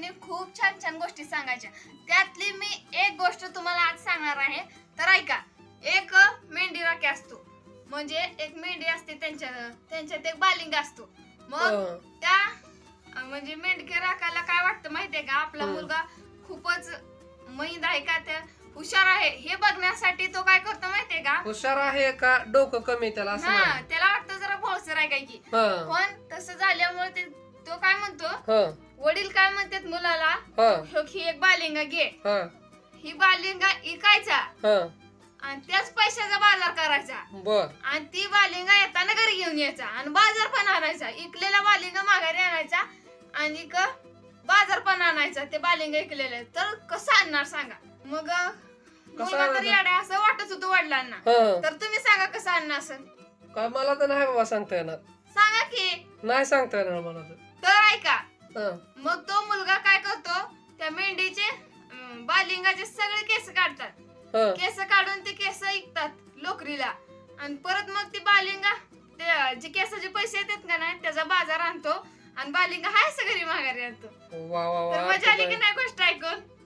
त्यांनी खूप छान छान गोष्टी सांगायच्या. त्यातली मी एक गोष्ट तुम्हाला आज सांगणार आहे. तर ऐका एक मेंढी राखी असतो. म्हणजे एक मेंढी असते त्यांच्या त्यांच्यात एक बालिंग असतो. मग हं. त्या म्हणजे मेंढके राखायला काय वाटतं माहितीये का? आपला हम्म. मुलगा खूपच मैद आहे का? त्या हुशार आहे. हे बघण्यासाठी तो काय करतो माहितीये का? हुशार आहे का? डोकं कमी त्याला हा त्याला वाटतं जरा भोळसर आहे काय की. हं. पण तसं झाल्यामुळे ते काय म्हणतो? हं. वडील काय म्हणतात मुलाला हं. "ह्यो ही एक बालिंगा घे हं. ही बालिंगा इकायचा हं. आणि त्याच पैशाचा बाजार करायचा बर आणि ती बालिंगा येताना घरी घेऊन यायचा आणि बाजार पण आणायचा इकलेला बालिंगा माघारी आणायचा आणि क बाजार पण आणायचा ते बालिंगा इकलेले तर कसं आणणार सांगा मग मुलगा तर आणायचा? येडा असं वाटत होतं वडिलांना हं. तर तुम्ही सांगा कसं आणणार असं काय मला तर नाही बाबा सांगता येणार सांगा की नाही सांगता येणार मला तर तर ऐका. मग तो मुलगा काय करतो? त्या मेंढीचे अं, बालिंगाचे सगळे केस काढतात. केस काढून ते केस विकतात लोकरीला. आणि परत मग ती बालिंगा ते जे केसाचे पैसे येतात का नाही त्याचा बाजार आणतो. आणि बालिंगा हाय घरी माघारी आणतो. वा वा तर वा मजा आली की नाही गोष्ट ऐकून?